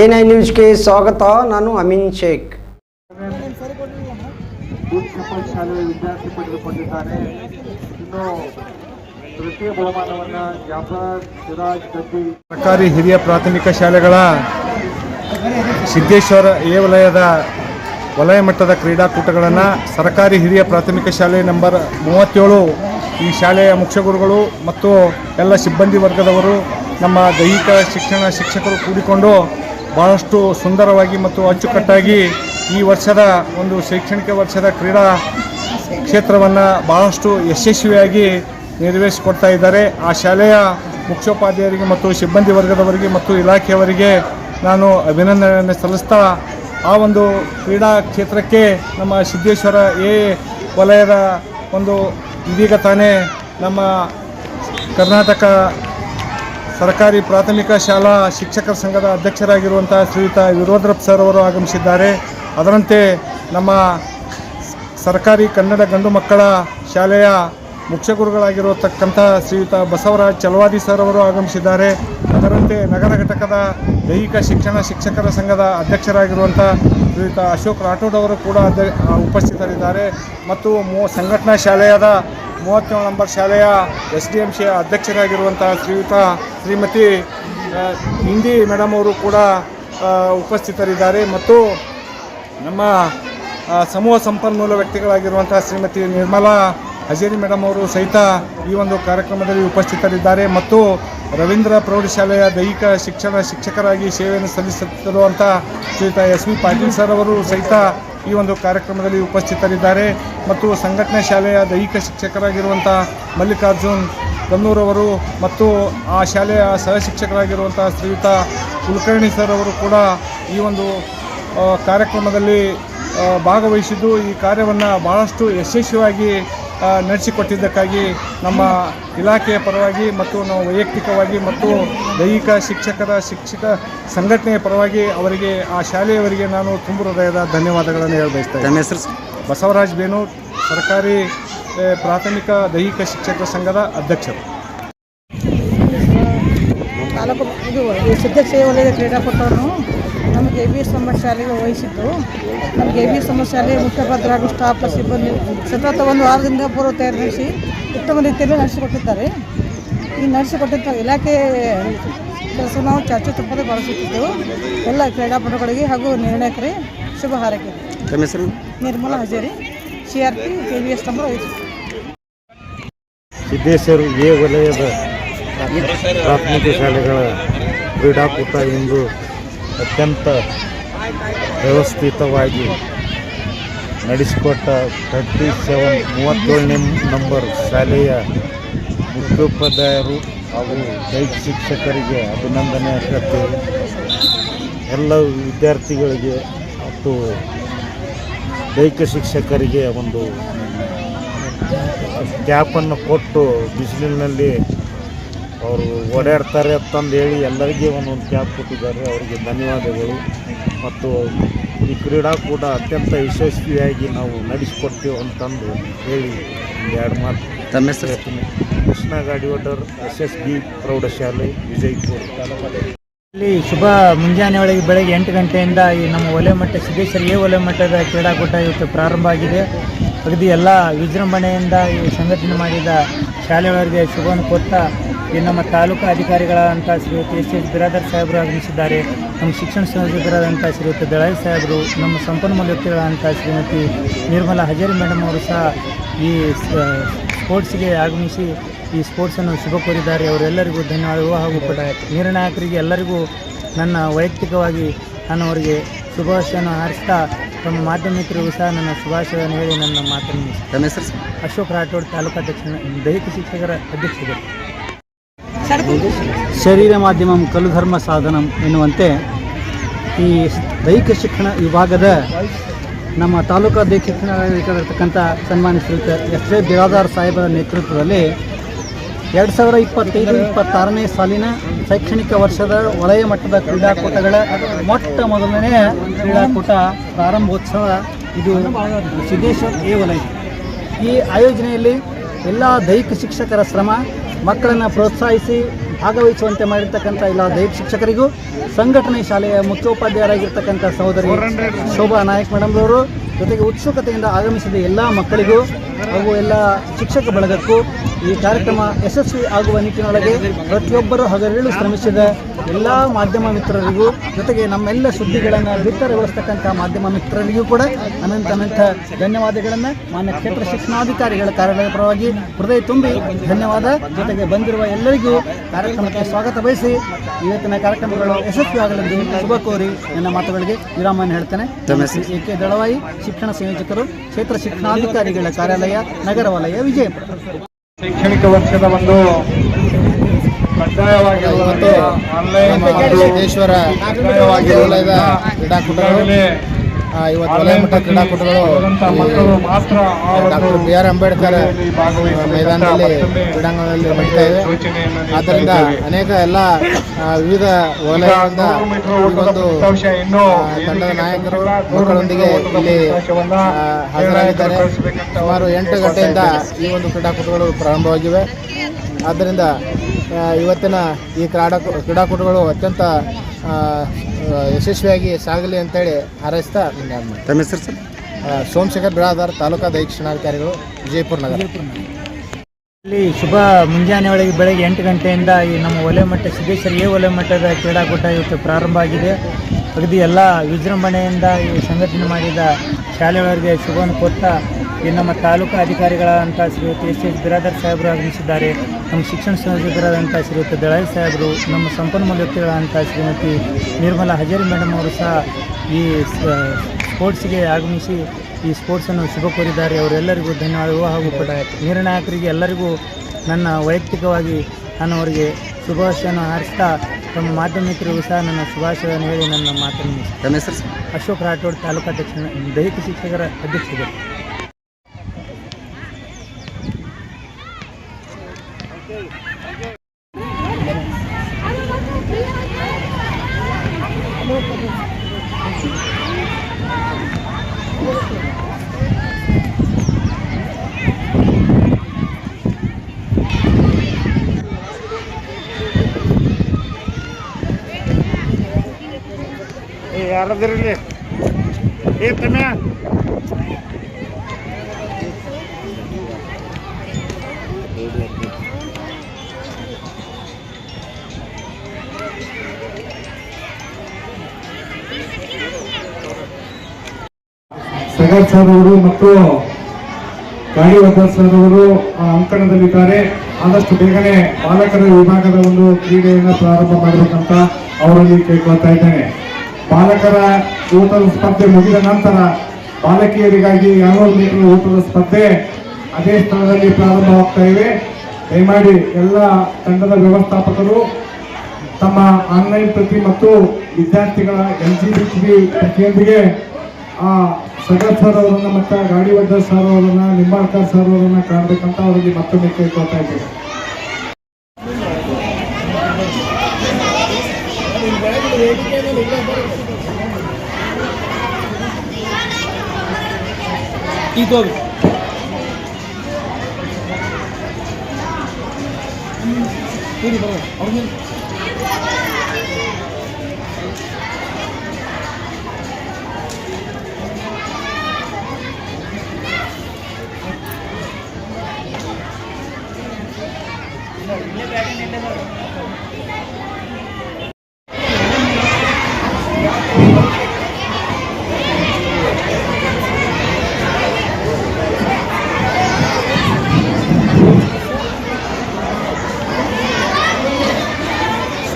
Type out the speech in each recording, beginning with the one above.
N I ನ್ಯೂಸ್ಗೆ ಸ್ವಾಗತ, ನಾನು ಅಮೀನ್ ಶೇಖ್. ಸರ್ಕಾರಿ ಹಿರಿಯ ಪ್ರಾಥಮಿಕ ಶಾಲೆಗಳ ಸಿದ್ದೇಶ್ವರ ಎ ವಲಯದ ವಲಯ ಮಟ್ಟದ ಕ್ರೀಡಾಕೂಟಗಳನ್ನು ಸರ್ಕಾರಿ ಹಿರಿಯ ಪ್ರಾಥಮಿಕ ಶಾಲೆ ನಂಬರ್ ಮೂವತ್ತೇಳು ಈ ಶಾಲೆಯ ಮುಖ್ಯ ಗುರುಗಳು ಮತ್ತು ಎಲ್ಲ ಸಿಬ್ಬಂದಿ ವರ್ಗದವರು ನಮ್ಮ ದೈಹಿಕ ಶಿಕ್ಷಣ ಶಿಕ್ಷಕರು ಕೂಡಿಕೊಂಡು ಬಹಳಷ್ಟು ಸುಂದರವಾಗಿ ಮತ್ತು ಅಚ್ಚುಕಟ್ಟಾಗಿ ಈ ವರ್ಷದ ಒಂದು ಶೈಕ್ಷಣಿಕ ವರ್ಷದ ಕ್ರೀಡಾ ಕ್ಷೇತ್ರವನ್ನು ಬಹಳಷ್ಟು ಯಶಸ್ವಿಯಾಗಿ ನಿರ್ವಹಿಸಿಕೊಡ್ತಾ ಇದ್ದಾರೆ. ಆ ಶಾಲೆಯ ಮುಖ್ಯೋಪಾಧ್ಯಾಯರಿಗೆ ಮತ್ತು ಸಿಬ್ಬಂದಿ ವರ್ಗದವರಿಗೆ ಮತ್ತು ಇಲಾಖೆಯವರಿಗೆ ನಾನು ಅಭಿನಂದನೆಯನ್ನು ಸಲ್ಲಿಸ್ತಾ ಆ ಒಂದು ಕ್ರೀಡಾ ಕ್ಷೇತ್ರಕ್ಕೆ ನಮ್ಮ ಸಿದ್ದೇಶ್ವರ ಎ ವಲಯದ ಒಂದು ಇದೀಗ ತಾನೇ ನಮ್ಮ ಕರ್ನಾಟಕ ಸರ್ಕಾರಿ ಪ್ರಾಥಮಿಕ ಶಾಲಾ ಶಿಕ್ಷಕರ ಸಂಘದ ಅಧ್ಯಕ್ಷರಾಗಿರುವಂಥ ಶ್ರೀಯುತ ವಿರೋದ್ರಪ್ ಸರ್ ಅವರು ಆಗಮಿಸಿದ್ದಾರೆ. ಅದರಂತೆ ನಮ್ಮ ಸರ್ಕಾರಿ ಕನ್ನಡ ಗಂಡು ಮಕ್ಕಳ ಶಾಲೆಯ ಮುಖ್ಯ ಗುರುಗಳಾಗಿರತಕ್ಕಂಥ ಶ್ರೀಯುತ ಬಸವರಾಜ್ ಚಲವಾದಿ ಸರ್ ಅವರು ಆಗಮಿಸಿದ್ದಾರೆ. ಅದರಂತೆ ನಗರ ಘಟಕದ ದೈಹಿಕ ಶಿಕ್ಷಣ ಶಿಕ್ಷಕರ ಸಂಘದ ಅಧ್ಯಕ್ಷರಾಗಿರುವಂಥ ಶ್ರೀಯುತ ಅಶೋಕ್ ರಾಠೋಡ್ ಅವರು ಕೂಡ ಅಧ್ಯ ಉಪಸ್ಥಿತರಿದ್ದಾರೆ. ಮತ್ತು ಮೂ, ಸಂಘಟನಾ ಶಾಲೆಯಾದ ಮೂವತ್ತೇಳು ನಂಬರ್ ಶಾಲೆಯ ಎಸ್ ಡಿ ಎಂ ಸಿ ಅಧ್ಯಕ್ಷರಾಗಿರುವಂಥ ಶ್ರೀಯುತ ಶ್ರೀಮತಿ ಹಿಂದಿ ಮೇಡಮ್ ಅವರು ಕೂಡ ಉಪಸ್ಥಿತರಿದ್ದಾರೆ. ಮತ್ತು ನಮ್ಮ ಸಮೂಹ ಸಂಪನ್ಮೂಲ ವ್ಯಕ್ತಿಗಳಾಗಿರುವಂಥ ಶ್ರೀಮತಿ ನಿರ್ಮಲಾ ಹಜೇರಿ ಮೇಡಮ್ ಅವರು ಸಹಿತ ಈ ಒಂದು ಕಾರ್ಯಕ್ರಮದಲ್ಲಿ ಉಪಸ್ಥಿತರಿದ್ದಾರೆ. ಮತ್ತು ರವೀಂದ್ರ ಪ್ರೌಢಶಾಲೆಯ ದೈಹಿಕ ಶಿಕ್ಷಣ ಶಿಕ್ಷಕರಾಗಿ ಸೇವೆಯನ್ನು ಸಲ್ಲಿಸುತ್ತಿರುವಂಥ ಶ್ರೀಯುತ ಎಸ್ ವಿ ಪಾಟೀಲ್ ಸರ್ ಅವರು ಸಹಿತ ಈ ಒಂದು ಕಾರ್ಯಕ್ರಮದಲ್ಲಿ ಉಪಸ್ಥಿತರಿದ್ದಾರೆ ಮತ್ತು ಸಂಘಟನೆ ಶಾಲೆಯ ದೈಹಿಕ ಶಿಕ್ಷಕರಾಗಿರುವಂಥ ಮಲ್ಲಿಕಾರ್ಜುನ್ ಕನ್ನೂರವರು ಮತ್ತು ಆ ಶಾಲೆಯ ಸಹ ಶಿಕ್ಷಕರಾಗಿರುವಂಥ ಶ್ರೀಯುತ ಕುಲಕರ್ಣಿ ಸರ್ ಅವರು ಕೂಡ ಈ ಒಂದು ಕಾರ್ಯಕ್ರಮದಲ್ಲಿ ಭಾಗವಹಿಸಿದ್ದು. ಈ ಕಾರ್ಯವನ್ನು ಭಾಳಷ್ಟು ಯಶಸ್ವಿಯಾಗಿ ನಡೆಸಿಕೊಟ್ಟಿದ್ದಕ್ಕಾಗಿ ನಮ್ಮ ಇಲಾಖೆಯ ಪರವಾಗಿ ಮತ್ತು ನಾವು ವೈಯಕ್ತಿಕವಾಗಿ ಮತ್ತು ದೈಹಿಕ ಶಿಕ್ಷಕರ ಶಿಕ್ಷಕ ಸಂಘಟನೆಯ ಪರವಾಗಿ ಅವರಿಗೆ ಆ ಶಾಲೆಯವರಿಗೆ ನಾನು ತುಂಬ ಹೃದಯದ ಧನ್ಯವಾದಗಳನ್ನು ಹೇಳಬಯಸ್ತಾ ನನ್ನ ತಮ್ಮ ಹೆಸರು ಬಸವರಾಜ್ ಬೇನು ಸರ್ಕಾರಿ ಪ್ರಾಥಮಿಕ ದೈಹಿಕ ಶಿಕ್ಷಕ ಸಂಘದ ಅಧ್ಯಕ್ಷರು. ತಾಲೂಕು ಇದು ಸಿದ್ಧಕ್ಷಯ ವಲಯದ ಕ್ರೀಡಾಪಟುವನ್ನು ನಮಗೆ ಎ ಬಿ ಎಸ್ ಶಾಲೆಗೆ ವಹಿಸಿದ್ದು. ನಮಗೆ ಎ ಬಿ ಎಸ್ ಶಾಲೆಯ ಮುಖ್ಯಪಾತ್ರ ಹಾಗೂ ಸ್ಟಾಫ್ ಸಿಬ್ಬಂದಿ ಸತತ ಒಂದು ವಾರದಿಂದ ಪೂರ್ವ ತಯಾರು ನಡೆಸಿ ಉತ್ತಮ ರೀತಿಯಲ್ಲಿ ನಡೆಸಿಕೊಟ್ಟಿದ್ದಾರೆ. ಈ ನಡೆಸಿಕೊಟ್ಟಂಥ ಇಲಾಖೆ ಕೆಲಸ ನಾವು ಚಾಚು ತಪ್ಪದೆ ಬಳಸುತ್ತಿದ್ದೆವು. ಎಲ್ಲ ಕ್ರೀಡಾಪಟುಗಳಿಗೆ ಹಾಗೂ ನಿರ್ಣಾಯಕರೇ ಶುಭ ಹಾರೈಕೆ. Nirmala Hajeri C R P K V S number ಐದು ಸಿದ್ದೇಶ್ವರ ಎ ವಲಯದ ಪ್ರಾಥಮಿಕ ಶಾಲೆಗಳ ಕ್ರೀಡಾಕೂಟ ಇಂದು ಅತ್ಯಂತ ವ್ಯವಸ್ಥಿತವಾಗಿ ನಡೆಸಿಕೊಟ್ಟ ಥರ್ಟಿ ಸೆವೆನ್ ಮೂವತ್ತೇಳನೇ ನಂಬರ್ ಶಾಲೆಯ ಮುಖ್ಯೋಪಾಧ್ಯಾಯರು ಹಾಗೂ ದೈಹಿಕ ಶಿಕ್ಷಕರಿಗೆ ಅಭಿನಂದನೆ ಹೇಳ್ತೇವೆ ಎಲ್ಲ ವಿದ್ಯಾರ್ಥಿಗಳಿಗೆ ಮತ್ತು ದೈಹಿಕ ಶಿಕ್ಷಕರಿಗೆ ಒಂದು ಕ್ಯಾಪನ್ನು ಕೊಟ್ಟು ಬಿಸಿಲಿನಲ್ಲಿ ಅವರು ಓಡಾಡ್ತಾರೆ ಅಂತಂದು ಹೇಳಿ ಎಲ್ಲರಿಗೆ ಒಂದೊಂದು ಕ್ಯಾಪ್ ಕೊಟ್ಟಿದ್ದಾರೆ. ಅವರಿಗೆ ಧನ್ಯವಾದಗಳು. ಮತ್ತು ಈ ಕ್ರೀಡಾಕೂಟ ಅತ್ಯಂತ ಯಶಸ್ವಿಯಾಗಿ ನಾವು ನಡೆಸಿಕೊಡ್ತೀವಿ ಅಂತಂದು ಹೇಳಿ ಒಂದು ಎರಡು ಮಾತು. ತಮ್ಮ ಹೆಸರು? ಹೇಳ್ತೀನಿ Krishna Gadivatar S S B ಪ್ರೌಢಶಾಲೆ ವಿಜಯಪುರ. ಇಲ್ಲಿ ಶುಭ ಮುಂಜಾನೆ ಒಳಗೆ ಬೆಳಗ್ಗೆ ಎಂಟು ಗಂಟೆಯಿಂದ ಈ ನಮ್ಮ ಒಲೆ ಮಟ್ಟ ಸಿದ್ದೇಶ್ವರ ಎ ಒಲೆ ಮಟ್ಟದ ಕ್ರೀಡಾಕೂಟ ಇವತ್ತು ಪ್ರಾರಂಭ ಆಗಿದೆ. ಅಗದಿ ಎಲ್ಲ ವಿಜೃಂಭಣೆಯಿಂದ ಈ ಸಂಘಟನೆ ಮಾಡಿದ ಶಾಲೆಯವರಿಗೆ ಶುಭವನ್ನು ಕೊಡ್ತಾ ಈ ನಮ್ಮ ತಾಲೂಕು ಅಧಿಕಾರಿಗಳಾದಂಥ ಶ್ರೀಯುತ ಎಸ್ ಎಸ್ ಬಿರಾದರ್ ಸಾಹೇಬರು ಆಗಮಿಸಿದ್ದಾರೆ. ನಮ್ಮ ಶಿಕ್ಷಣ ಸಂಯೋಜಕರಾದಂಥ ಶ್ರೀಯುತ ದಳಾಯಿ ಸಾಹೇಬರು ನಮ್ಮ ಸಂಪನ್ಮೂಲ ವ್ಯಕ್ತಿಗಳಾದಂಥ ಶ್ರೀಮತಿ ನಿರ್ಮಲಾ ಹಜಾರಿ ಮೇಡಮ್ ಅವರು ಸಹ ಈ ಸ್ಪೋರ್ಟ್ಸ್ಗೆ ಆಗಮಿಸಿ ಈ ಸ್ಪೋರ್ಟ್ಸನ್ನು ಶುಭ ಕೋರಿದ್ದಾರೆ. ಅವರೆಲ್ಲರಿಗೂ ಧನ್ಯವಾದಗಳು ಹಾಗೂ ಕೂಡ ನಿರ್ಣಾಯಕರಿಗೆ ಎಲ್ಲರಿಗೂ ನನ್ನ ವೈಯಕ್ತಿಕವಾಗಿ ನಾನು ಅವರಿಗೆ ಶುಭಾಶಯನ ಹಾರಿಸ್ತಾ ತಮ್ಮ ಮಾಧ್ಯಮಿಕರಿಗೂ ಸಹ ನನ್ನ ಶುಭಾಶಯವನ್ನು ಹೇಳಿ ನನ್ನ ಮಾತನ್ನು ಅಶೋಕ್ ರಾಠೋಡ್ ತಾಲೂಕಾಧ್ಯಕ್ಷ ದೈಹಿಕ ಶಿಕ್ಷಕರ ಅಧ್ಯಕ್ಷರು. ಶರೀರ ಮಾಧ್ಯಮಂ, ಕಲು ಧರ್ಮ ಸಾಧನಂ ಎನ್ನುವಂತೆ ಈ ದೈಹಿಕ ಶಿಕ್ಷಣ ವಿಭಾಗದ ನಮ್ಮ ತಾಲೂಕು ಅಧ್ಯಕ್ಷರಾಗಿರ್ತಕ್ಕಂಥ ಸನ್ಮಾನ್ಯ ಶ್ರೀಯುತ ಎಸ್ ಎ ಬಿರಾದಾರ್ ಸಾಹೇಬರ ನೇತೃತ್ವದಲ್ಲಿ ಎರಡು ಸಾವಿರ ಇಪ್ಪತ್ತೈದು, ಇಪ್ಪತ್ತಾರನೇ ಸಾಲಿನ ಶೈಕ್ಷಣಿಕ ವರ್ಷದ ವಲಯ ಮಟ್ಟದ ಕ್ರೀಡಾಕೂಟಗಳ ಮೊಟ್ಟ ಮೊದಲನೇ ಕ್ರೀಡಾಕೂಟ ಪ್ರಾರಂಭೋತ್ಸವ ಇದು ಸಿದ್ದೇಶ್ವರ್ ಎ ವಲಯ. ಈ ಆಯೋಜನೆಯಲ್ಲಿ ಎಲ್ಲ ದೈಹಿಕ ಶಿಕ್ಷಕರ ಶ್ರಮ ಮಕ್ಕಳನ್ನು ಪ್ರೋತ್ಸಾಹಿಸಿ ಭಾಗವಹಿಸುವಂತೆ ಮಾಡಿರ್ತಕ್ಕಂಥ ಎಲ್ಲ ದೈಹಿಕ ಶಿಕ್ಷಕರಿಗೂ ಸಂಘಟನೆ ಶಾಲೆಯ ಮುಖ್ಯೋಪಾಧ್ಯಾಯರಾಗಿರ್ತಕ್ಕಂಥ ಸಹೋದರಿ ಶೋಭಾ ನಾಯಕ್ ಮೇಡಮ್ರವರು ಜೊತೆಗೆ ಉತ್ಸುಕತೆಯಿಂದ ಆಗಮಿಸಿದ ಎಲ್ಲ ಮಕ್ಕಳಿಗೂ ಹಾಗೂ ಎಲ್ಲ ಶಿಕ್ಷಕ ಬಳಗಕ್ಕೂ ಈ ಕಾರ್ಯಕ್ರಮ ಯಶಸ್ವಿ ಆಗುವ ನಿಟ್ಟಿನೊಳಗೆ ಪ್ರತಿಯೊಬ್ಬರು ಹಗಲಿರುಳು ಶ್ರಮಿಸಿದ ಎಲ್ಲ ಮಾಧ್ಯಮ ಮಿತ್ರರಿಗೂ ಜೊತೆಗೆ ನಮ್ಮೆಲ್ಲ ಸುದ್ದಿಗಳನ್ನು ಬಿತ್ತರಗೊಳಿಸ್ತಕ್ಕಂಥ ಮಾಧ್ಯಮ ಮಿತ್ರರಿಗೂ ಕೂಡ ಅನಂತ ಅನಂತ ಧನ್ಯವಾದಗಳನ್ನು ಮಾನ್ಯ ಕ್ಷೇತ್ರ ಶಿಕ್ಷಣಾಧಿಕಾರಿಗಳ ಕಾರ್ಯಾಲಯ ಪರವಾಗಿ ಹೃದಯ ತುಂಬಿ ಧನ್ಯವಾದ. ಜೊತೆಗೆ ಬಂದಿರುವ ಎಲ್ಲರಿಗೂ ಕಾರ್ಯಕ್ರಮಕ್ಕೆ ಸ್ವಾಗತ ಬಯಸಿ ಇವತ್ತಿನ ಕಾರ್ಯಕ್ರಮಗಳು ಯಶಸ್ವಿಯಾಗಲೆಂದು ಶುಭ ಕೋರಿ ನನ್ನ ಮಾತುಗಳಿಗೆ ವಿರಾಮವನ್ನು ಹೇಳ್ತೇನೆ. ಎ ಕೆ ದಳವಾಯಿ ಶಿಕ್ಷಣ ಸಂಯೋಜಕರು ಕ್ಷೇತ್ರ ಶಿಕ್ಷಣಾಧಿಕಾರಿಗಳ ಕಾರ್ಯಾಲಯ ನಗರ ವಲಯ ವಿಜಯಪುರ. ಶೈಕ್ಷಣಿಕ ವರ್ಷದ ಒಂದು ಕಡ್ಡಾಯವಾಗಿರುವಂತೆ ಆನ್ಲೈನ್ ಕ್ರೀಡಾಕೂಟಗಳು ಇವತ್ತು ವಲಯ ಮಟ್ಟ ಕ್ರೀಡಾಕೂಟಗಳು ಡಾಕ್ಟರ್ ಬಿ ಆರ್ ಅಂಬೇಡ್ಕರ್ ಮೈದಾನದಲ್ಲಿ ಕ್ರೀಡಾಂಗಣದಲ್ಲಿ ನಡೀತಾ ಇದೆ. ಆದ್ದರಿಂದ ಅನೇಕ ಎಲ್ಲ ವಿವಿಧ ವಲಯಗಳಿಂದ ಒಂದು ತಂಡದ ನಾಯಕರು. ಮಕ್ಕಳೊಂದಿಗೆ ಇಲ್ಲಿ ಹಾಜರಾಗಿದ್ದಾರೆ. ಸುಮಾರು ಎಂಟು ಗಂಟೆಯಿಂದ ಈ ಒಂದು ಕ್ರೀಡಾಕೂಟಗಳು ಪ್ರಾರಂಭವಾಗಿವೆ. ಆದ್ದರಿಂದ ಇವತ್ತಿನ ಈ ಕ್ರೀಡಾ ಕ್ರೀಡಾಕೂಟಗಳು ಅತ್ಯಂತ ಯಶಸ್ವಿಯಾಗಿ ಸಾಗಲಿ ಅಂತೇಳಿ ಹಾರೈಸ್ತಾ. ತಮ್ಮ ಹೆಸರು ಸರ್? ಸೋಮಶೇಖರ್ ಬಿರಾದಾರ್ ತಾಲೂಕಾ ದೈಹಿಕ ಶಿಕ್ಷಣಾಧಿಕಾರಿಗಳು ವಿಜಯಪುರ ನಗರ. ಇಲ್ಲಿ ಶುಭ ಮುಂಜಾನೆ ಒಳಗೆ ಬೆಳಗ್ಗೆ ಎಂಟು ಗಂಟೆಯಿಂದ ಈ ನಮ್ಮ ಒಲೆ ಮಟ್ಟ ಸಿದ್ದೇಶ್ವರ ಎ ಒಲೆ ಮಟ್ಟದ ಕ್ರೀಡಾಕೂಟ ಇವತ್ತು ಪ್ರಾರಂಭ ಆಗಿದೆ. ಅಗದಿ ಎಲ್ಲ ವಿಜೃಂಭಣೆಯಿಂದ ಈ ಸಂಘಟನೆ ಮಾಡಿದ ಶಾಲೆಯವರಿಗೆ ಶುಭವನ್ನು ಕೊಡ್ತಾ ಈ ನಮ್ಮ ತಾಲೂಕು ಅಧಿಕಾರಿಗಳಾದಂಥ ಶ್ರೀಯುತ ಎಸ್ ಎಸ್ ಬಿರಾದರ್ ಸಾಹೇಬರು ಆಗಮಿಸಿದ್ದಾರೆ. ನಮ್ಮ ಶಿಕ್ಷಣ ಸಂಯೋಜಕರಾದಂಥ ಶ್ರೀಯುತ ದಳಾಯಿ ಸಾಹೇಬರು ನಮ್ಮ ಸಂಪನ್ಮೂಲ ವ್ಯಕ್ತಿಗಳಾದಂಥ ಶ್ರೀಮತಿ ನಿರ್ಮಲಾ ಹಜಾರಿ ಮೇಡಮ್ ಅವರು ಸಹ ಈ ಸ್ಪೋರ್ಟ್ಸ್ಗೆ ಆಗಮಿಸಿ ಈ ಸ್ಪೋರ್ಟ್ಸನ್ನು ಶುಭ ಕೋರಿದ್ದಾರೆ. ಅವರೆಲ್ಲರಿಗೂ ಧನ್ಯವಾದಗಳು ಹಾಗೂ ಕೂಡ ನಿರ್ಣಾಯಕರಿಗೆ ಎಲ್ಲರಿಗೂ ನನ್ನ ವೈಯಕ್ತಿಕವಾಗಿ ನಾನು ಅವರಿಗೆ ಶುಭಾಶಯನ ಹಾರಿಸ್ತಾ ತಮ್ಮ ಮಾಧ್ಯಮಿಕರಿಗೂ ಸಹ ನನ್ನ ಶುಭಾಶಯವನ್ನು ಹೇಳಿ ನನ್ನ ಮಾತನ್ನು. ತಮ್ಮ ಹೆಸರು ಅಶೋಕ್ ರಾಠೋಡ್ ತಾಲೂಕು ಅಧ್ಯಕ್ಷ ದೈಹಿಕ ಶಿಕ್ಷಕರ ಅಧ್ಯಕ್ಷರು. ಯಾರದಿರಲಿ ಏ ಸಗರ್ ಸರ್ ಅವರು ಮತ್ತು ಗಾಳಿವರ್ಧನ್ ಸರ್ ಅವರು ಅಂಕಣದಲ್ಲಿದ್ದಾರೆ. ಆದಷ್ಟು ಬೇಗನೆ ಬಾಲಕರ ವಿಭಾಗದ ಒಂದು ಕ್ರೀಡೆಯನ್ನು ಪ್ರಾರಂಭ ಮಾಡಬೇಕಂತ ಅವರಲ್ಲಿ ಕೇಳ್ಕೊಳ್ತಾ ಇದ್ದೇನೆ. ಬಾಲಕರ ಊಟದ ಸ್ಪರ್ಧೆ ಮುಗಿದ ನಂತರ ಬಾಲಕಿಯರಿಗಾಗಿ ಎರಡ್ನೂರು ಮೀಟರ್ ಊಟದ ಸ್ಪರ್ಧೆ ಅದೇ ಸ್ಥಳದಲ್ಲಿ ಪ್ರಾರಂಭವಾಗ್ತಾ ಇವೆ. ದಯಮಾಡಿ ಎಲ್ಲ ತಂಡದ ವ್ಯವಸ್ಥಾಪಕರು, ತಮ್ಮ ಆನ್ಲೈನ್ ಪ್ರತಿ ಮತ್ತು ವಿದ್ಯಾರ್ಥಿಗಳ ಎಲ್ ಜಿ ಬಿ ಪ್ರತಿಯೊಂದಿಗೆ ಆ ಸಗತ್ ಸರ್ ಅವರನ್ನು ಮತ್ತು ಗಾಡಿವಡ್ಡ ಸರ್ ಅವರನ್ನು, ನಿಂಬಾಳ್ಕರ್ ಸರ್ ಅವರನ್ನು ಕಾಣಬೇಕಂತ ಅವರಿಗೆ ಮತ್ತೊಮ್ಮೆ ಕೇಳ್ಕೊಳ್ತಾ டீ கோவில் சரி பரவாயில்ல அவங்க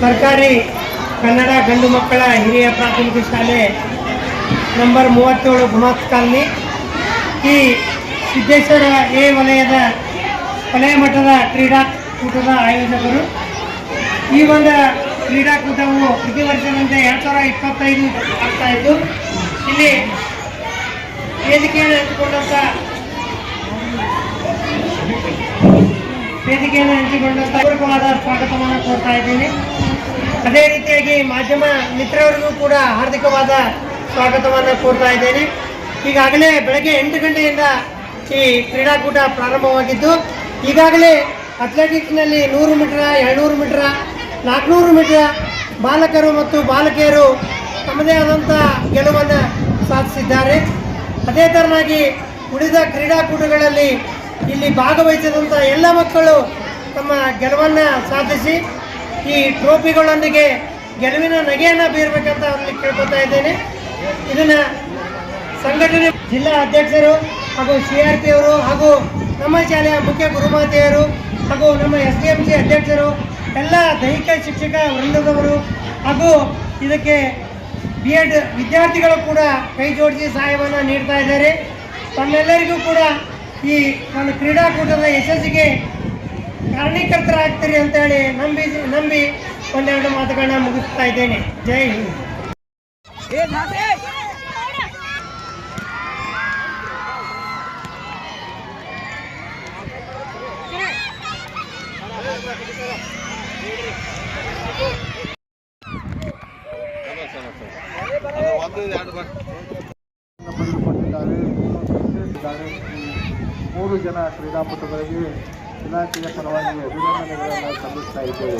ಸರ್ಕಾರಿ ಕನ್ನಡ ಗಂಡು ಮಕ್ಕಳ ಹಿರಿಯ ಪ್ರಾಥಮಿಕ ಶಾಲೆ ನಂಬರ್ ಮೂವತ್ತೇಳು ಗುಮಾತ್ ಕಾಲನಿ. ಈ ಸಿದ್ದೇಶ್ವರ ಎ ವಲಯದ ವಲಯ ಮಟ್ಟದ ಕ್ರೀಡಾಕೂಟದ ಆಯೋಜಕರು. ಈ ಒಂದು ಕ್ರೀಡಾಕೂಟವು ಪ್ರತಿ ವರ್ಷದಂತೆ ಎರಡು ಸಾವಿರ ಇಪ್ಪತ್ತೈದು ಆಗ್ತಾ ಇದ್ದು, ಇಲ್ಲಿ ವೇದಿಕೆಯನ್ನು ಹಂಚಿಕೊಂಡಂಥ ವೇದಿಕೆಯನ್ನು ಹಂಚಿಕೊಂಡಂಥ ಪೂರ್ವಕವಾದ ಸ್ವಾಗತವನ್ನು ಕೊಡ್ತಾ ಇದ್ದೇನೆ. ಅದೇ ರೀತಿಯಾಗಿ ಮಾಧ್ಯಮ ಮಿತ್ರರಿಗೂ ಕೂಡ ಹಾರ್ದಿಕವಾದ ಸ್ವಾಗತವನ್ನು ಕೋರ್ತಾ ಇದ್ದೇನೆ. ಈಗಾಗಲೇ ಬೆಳಗ್ಗೆ ಎಂಟು ಗಂಟೆಯಿಂದ ಈ ಕ್ರೀಡಾಕೂಟ ಪ್ರಾರಂಭವಾಗಿದ್ದು, ಈಗಾಗಲೇ ಅಥ್ಲೆಟಿಕ್ಸ್ನಲ್ಲಿ ನೂರು ಮೀಟ್ರ, ಎರಡುನೂರು ಮೀಟ್ರ ನಾಲ್ಕುನೂರು ಮೀಟ್ರ ಬಾಲಕರು ಮತ್ತು ಬಾಲಕಿಯರು ತಮ್ಮದೇ ಆದಂಥ ಗೆಲುವನ್ನು ಸಾಧಿಸಿದ್ದಾರೆ. ಅದೇ ಥರನಾಗಿ ಉಳಿದ ಕ್ರೀಡಾಕೂಟಗಳಲ್ಲಿ ಇಲ್ಲಿ ಭಾಗವಹಿಸಿದಂಥ ಎಲ್ಲ ಮಕ್ಕಳು ತಮ್ಮ ಗೆಲುವನ್ನು ಸಾಧಿಸಿ ಈ ಟ್ರೋಫಿಗಳೊಂದಿಗೆ ಗೆಲುವಿನ ನಗೆಯನ್ನು ಬೀರ್ಬೇಕಂತ ಅವರಲ್ಲಿ ಕೇಳ್ಕೊತಾ ಇದ್ದೇನೆ. ಇದನ್ನು ಸಂಘಟನೆ ಜಿಲ್ಲಾ ಅಧ್ಯಕ್ಷರು ಹಾಗೂ ಸಿ ಆರ್ ಪಿ ಅವರು ಹಾಗೂ ನಮ್ಮ ಶಾಲೆಯ ಮುಖ್ಯ ಗುರುಮಾತೆಯರು ಹಾಗೂ ನಮ್ಮ ಎಸ್ ಡಿ ಎಂ ಸಿ ಅಧ್ಯಕ್ಷರು, ಎಲ್ಲ ದೈಹಿಕ ಶಿಕ್ಷಕ ವೃಂದದವರು ಹಾಗೂ ಇದಕ್ಕೆ ಬಿ ಎಡ್ ವಿದ್ಯಾರ್ಥಿಗಳು ಕೂಡ ಕೈ ಜೋಡಿಸಿ ಸಹಾಯವನ್ನು ನೀಡ್ತಾ ಇದ್ದಾರೆ. ತಮ್ಮೆಲ್ಲರಿಗೂ ಕೂಡ ಈ ಒಂದು ಕ್ರೀಡಾಕೂಟದ ಯಶಸ್ಸಿಗೆ ಕಾರಣೀಕರ್ತರಾಗ್ತೀರಿ ಅಂತೇಳಿ ನಂಬಿ ನಂಬಿ ಒಂದೆರಡು ಮಾತುಗಳನ್ನ ಮುಗಿಸ್ತಾ ಇದ್ದೇನೆ. ಜೈ ಹಿಂದ್ ಪಡೆದುಕೊಂಡಿದ್ದಾರೆ ಇದ್ದಾರೆ. ಈ ಮೂರು ಜನ ಕ್ರೀಡಾಪಟುಗಳಿಗೆ ಇಲಾಖೆಯ ಪರವಾಗಿ ಅಭಿನಂದನೆಗಳನ್ನು ಸಲ್ಲಿಸ್ತಾ ಇದ್ದೇವೆ.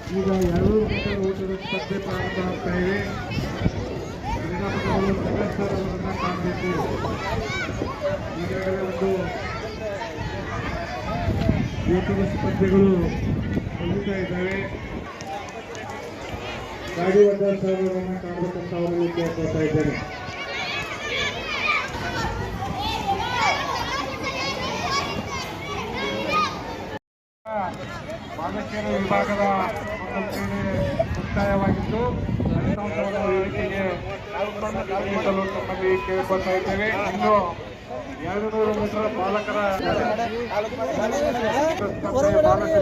ಈಗ ಎರಡು ಮೀಟರ್ ಓಟದ ಸ್ಪರ್ಧೆ ಪ್ರಾರಂಭ ಆಗ್ತಾ ಇದೆ. ಕ್ರೀಡಾಪಟುಗಳು ಪ್ರದರ್ಶನವನ್ನು ಕಾಣಬೇಕು. ಈಗಾಗಲೇ ಒಂದು ಓಟದ ಸ್ಪರ್ಧೆಗಳು ಮುಗಿತಾ ಇದ್ದಾವೆ. ಗಾಡಿ ಪ್ರದರ್ಶನವನ್ನು ಕಾಣಬೇಕಂತ ಅವರಲ್ಲಿ ಕೇಳ್ಕೊಳ್ತಾ ಇದ್ದಾರೆ ಬಾಲಕಿಯರ ವಿಭಾಗದ ಪರಿಷ್ಕರಣೆ ಮುಕ್ತಾಯವಾಗಿದ್ದು ಹೇಳಿಕೆಗೆ ತಮ್ಮಲ್ಲಿ ಕೇಳಿಕೊಳ್ತಾ ಇದ್ದೇವೆ. ಇನ್ನು ಎರಡು ನೂರು ಮೀಟರ್ ಬಾಲಕರ ಬಾಲಕರು ಮಾಡೋದು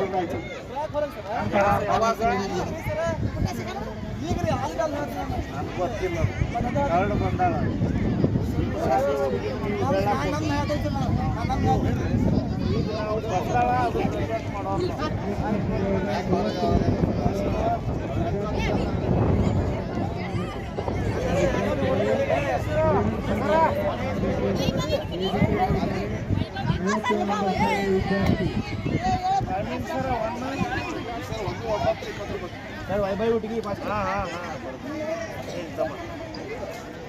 ಸರ್ ವೈಭವ್ ಹುಡುಗಿ ಫಸ್ಟ್ ಹಾಂ ಹಾಂ ಹಾಂ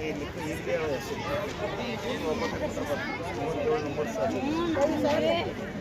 ಇಲ್ಲಿ